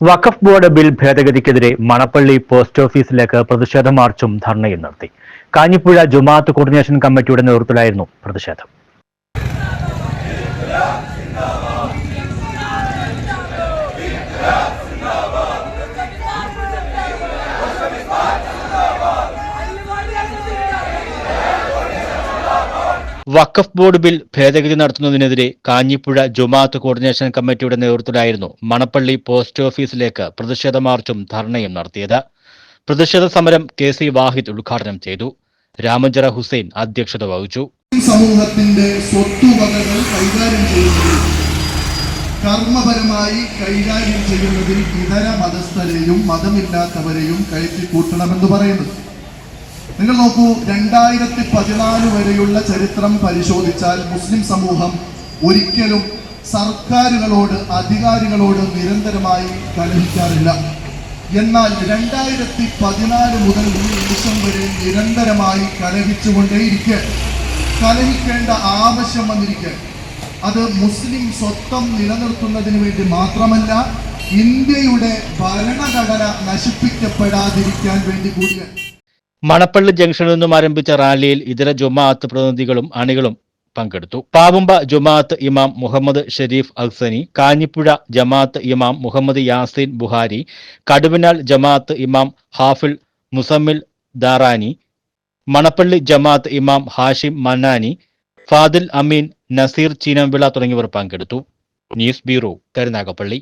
വഖഫ് board bill ഭേദഗതിക്കെതിരെ Manappally post ഓഫീസിലേക്ക് പ്രതിഷേധ മാർച്ചും ധർണയും നടത്തി. കാഞ്ഞിപ്പുഴ ജുമാഅത്ത് കോർഡിനേഷൻ കമ്മിറ്റിയുടെ നേതൃത്വത്തിലായിരുന്നു പ്രതിഷേധം. വഖഫ് ബോർഡ് ബിൽ ഭേദഗതി നടത്തുന്നതിനെതിരെ കാഞ്ഞിപ്പുഴ ജുമാഅത്ത് കോർഡിനേഷൻ കമ്മിറ്റിയുടെ നേതൃത്വത്തിലായിരുന്നു മണപ്പള്ളി പോസ്റ്റ് ഓഫീസിലേക്ക് പ്രതിഷേധ മാർച്ചും ധർണയും നടത്തിയത്. പ്രതിഷേധ സമരം കെ സി വാഹിദ് ഉദ്ഘാടനം ചെയ്തു. രാമചര ഹുസൈൻ അധ്യക്ഷത വഹിച്ചു. സമൂഹത്തിന്റെ സ്വത്തുവകകൾ കൈകാര്യം ചെയ്യുന്നതിൽ കർമ്മപരമായി കൈകാര്യം ചെയ്യുന്നതിൽ ഇതര മതസ്ഥരെയും മതമില്ലാത്തവരെയും കയറ്റി കൂട്ടണമെന്ന് പറയുന്നത്. നിങ്ങൾ നോക്കൂ രണ്ടായിരത്തി പതിനാല് വരെയുള്ള ചരിത്രം പരിശോധിച്ചാൽ മുസ്ലിം സമൂഹം ഒരിക്കലും സർക്കാരുകളോട് അധികാരികളോട് നിരന്തരമായി കലഹിക്കാറില്ല. എന്നാൽ രണ്ടായിരത്തി പതിനാല് മുതൽ ഈ നിമിഷം വരെ നിരന്തരമായി കലഹിച്ചുകൊണ്ടേയിരിക്കെ. കലഹിക്കേണ്ട ആവശ്യം വന്നിരിക്കെ. അത് മുസ്ലിം സ്വത്വം നിലനിർത്തുന്നതിന് വേണ്ടി മാത്രമല്ല ഇന്ത്യയുടെ ഭരണഘടന നശിപ്പിക്കപ്പെടാതിരിക്കാൻ വേണ്ടി കൂടിയാണ്. മണപ്പള്ളി ജംഗ്ഷനിൽ നിന്നും ആരംഭിച്ച റാലിയിൽ ഇതര ജുമാഅത്ത് പ്രതിനിധികളും അണികളും പങ്കെടുത്തു. പാവുമ്പ ജുമാഅത്ത് ഇമാം മുഹമ്മദ് ഷെരീഫ് അഹ്സനി കാഞ്ഞിപ്പുഴ ജമാഅത്ത് ഇമാം മുഹമ്മദ് യാസീൻ ബുഹാരി കടുവിനാൽ ജമാഅത്ത് ഇമാം ഹാഫിൽ മുസമ്മിൽ ദാറാനി മണപ്പള്ളി ജമാഅത്ത് ഇമാം ഹാഷിം മന്നാനി ഫാദിൽ അമീൻ നസീർ ചീനംവിള തുടങ്ങിയവർ പങ്കെടുത്തു. News bureau Karunagappally.